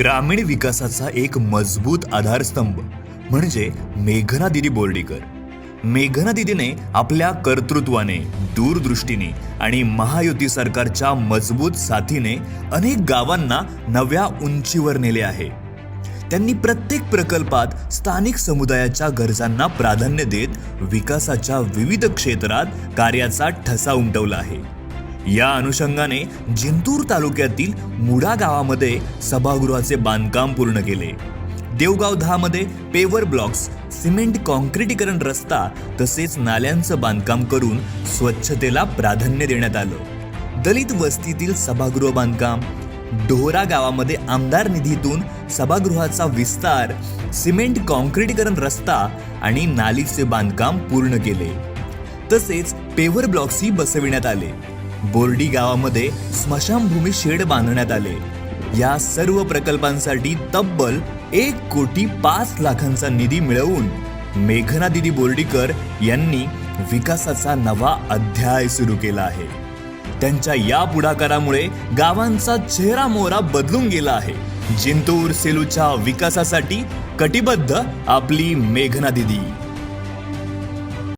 ग्रामीण विकासाचा एक मजबूत आधारस्तंभ म्हणजे मेघना दिदी बोर्डीकर. मेघना दिदीने आपल्या कर्तृत्वाने दूरदृष्टीने आणि महायुती सरकारच्या मजबूत साथीने अनेक गावांना नव्या उंचीवर नेले आहे. त्यांनी प्रत्येक प्रकल्पात स्थानिक समुदायाच्या गरजांना प्राधान्य देत विकासाच्या विविध क्षेत्रात कार्याचा ठसा उमटवला आहे. या अनुषंगाने जिंतूर तालुक्यातील मुडा गावामध्ये सभागृहाचे बांधकाम पूर्ण केले. देवगाव दहामध्ये पेवर ब्लॉक्स सिमेंट कॉन्क्रिटीकरण रस्ता तसेच नाल्यांचं बांधकाम करून स्वच्छतेला प्राधान्य देण्यात आलं. दलित वस्तीतील सभागृह बांधकाम डोहरा गावामध्ये आमदार निधीतून सभागृहाचा विस्तार सिमेंट कॉन्क्रिटीकरण रस्ता आणि नालीचे बांधकाम पूर्ण केले. तसेच पेवर ब्लॉक्सही बसविण्यात आले. बोर्डी गावामध्ये स्मशानभूमी शेड बांधण्यात आले. या सर्व प्रकल्पांसाठी तब्बल एक कोटी पाच लाखांचा निधी मिळवून मेघना दिदी बोर्डीकर यांनी विकासाचा नवा अध्याय सुरू केला आहे. त्यांच्या या पुढाकारामुळे गावांचा चेहरा मोहरा बदलून गेला आहे. जिंतूर सेलूच्या विकासासाठी कटिबद्ध आपली मेघना दिदी.